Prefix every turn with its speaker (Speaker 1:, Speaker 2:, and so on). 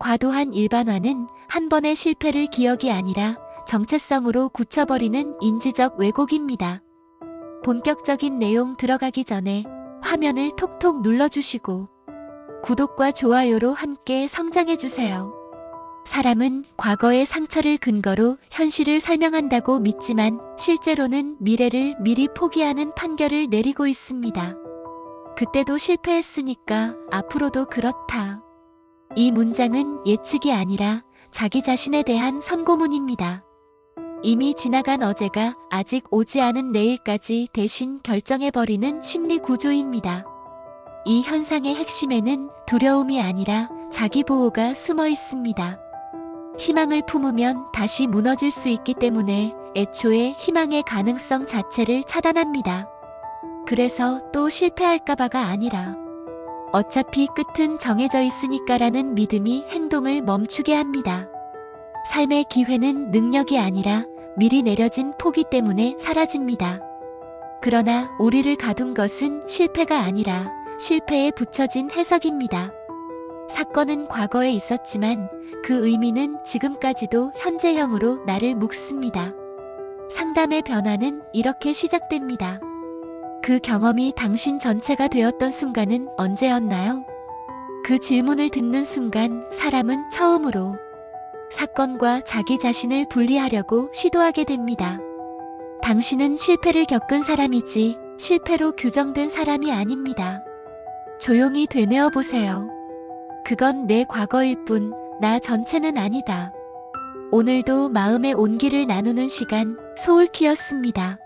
Speaker 1: 과도한 일반화는 한 번의 실패를 기억이 아니라 정체성으로 굳혀버리는 인지적 왜곡입니다. 본격적인 내용 들어가기 전에 화면을 톡톡 눌러주시고 구독과 좋아요로 함께 성장해주세요. 사람은 과거의 상처를 근거로 현실을 설명한다고 믿지만 실제로는 미래를 미리 포기하는 판결을 내리고 있습니다. 그때도 실패했으니까 앞으로도 그렇다. 이 문장은 예측이 아니라 자기 자신에 대한 선고문입니다. 이미 지나간 어제가 아직 오지 않은 내일까지 대신 결정해버리는 심리 구조입니다. 이 현상의 핵심에는 두려움이 아니라 자기 보호가 숨어 있습니다. 희망을 품으면 다시 무너질 수 있기 때문에 애초에 희망의 가능성 자체를 차단합니다. 그래서 또 실패할까봐가 아니라 어차피 끝은 정해져 있으니까라는 믿음이 행동을 멈추게 합니다. 삶의 기회는 능력이 아니라 미리 내려진 포기 때문에 사라집니다. 그러나 우리를 가둔 것은 실패가 아니라 실패에 붙여진 해석입니다. 사건은 과거에 있었지만 그 의미는 지금까지도 현재형으로 나를 묶습니다. 상담의 변화는 이렇게 시작됩니다. 그 경험이 당신 전체가 되었던 순간은 언제였나요? 그 질문을 듣는 순간 사람은 처음으로 사건과 자기 자신을 분리하려고 시도하게 됩니다. 당신은 실패를 겪은 사람이지 실패로 규정된 사람이 아닙니다. 조용히 되뇌어 보세요. 그건 내 과거일 뿐, 나 전체는 아니다. 오늘도 마음의 온기를 나누는 시간, 소울키였습니다.